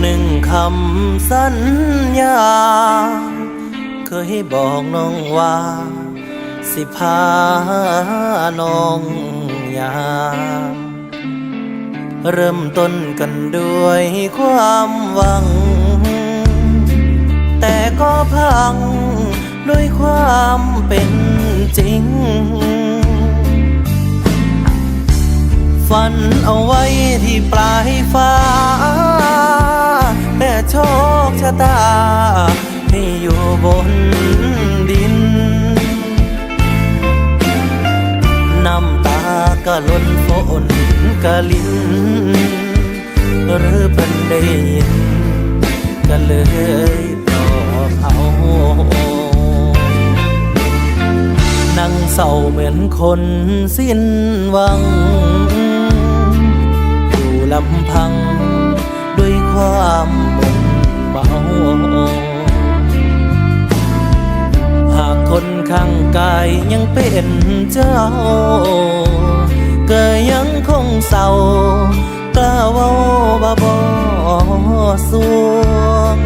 หนึ่งคำสัญญา เคยบอกน้องว่า สิพาน้องยามเริ่มต้นกันด้วยความหวัง แต่ก็พังด้วยความเป็นจริง ฝันเอาไว้ที่ปลายฟ้า โชคชะตา ให้อยู่บนดิน น้ำตาก็ล้นฝนกะลินหรือเพิ่นได้ยินก็เลยปลอบเอานั่งเศร้าเหมือนคนสิ้นหวัง อยู่ลำพังด้วยความ เมาหากคนข้างกายยังเป็นเจ้า ก็ยังคงเศร้ากล้าว้าบ่บ่สวง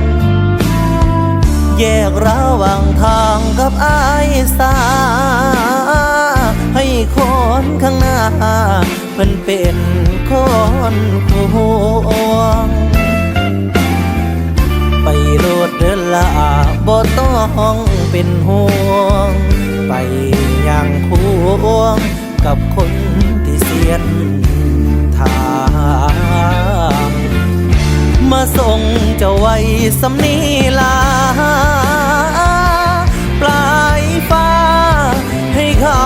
แยกระหว่างทางกับอายสา ให้คนข้างหน้ามันเป็นคนควง ละบ่ต้องเป็นห่วง ไปอย่างควงกับคนที่เสียนทางมาส่งเจ้าไว้สำนีลา ปลายฟ้าให้เขา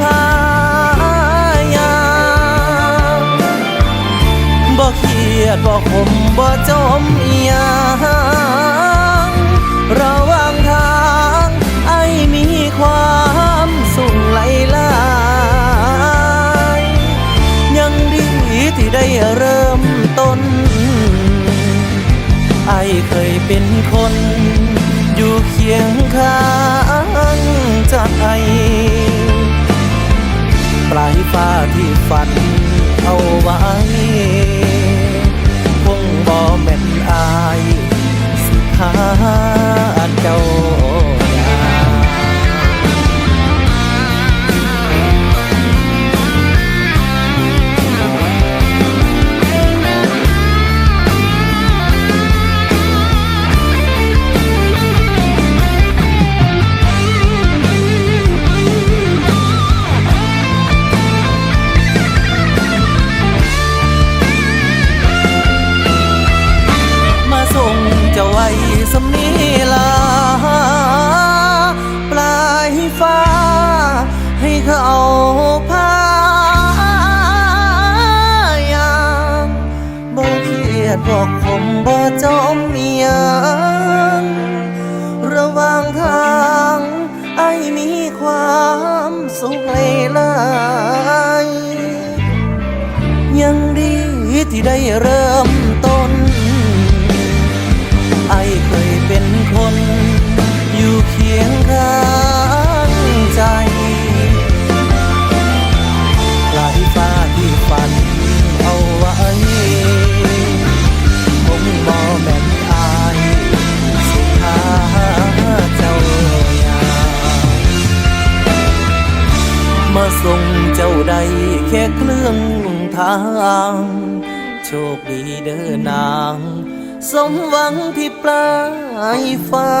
พายาบ่เครียดบ่ขมบ่จมยัง เคยเป็นคน อยู่เคียงข้างใจปลายฟ้าที่ฝันเอาไว้ ฟ้า ให้เขาพายามบ่เครียดบ่ขมบ่จมเมียงระหว่างทางไอ้มีความสุขหลายยังดีที่ได้เริ่ม ทรงเจ้าใดแค่เครื่องทาง โชคดีเดินนาง สมหวังที่ปลายฟ้า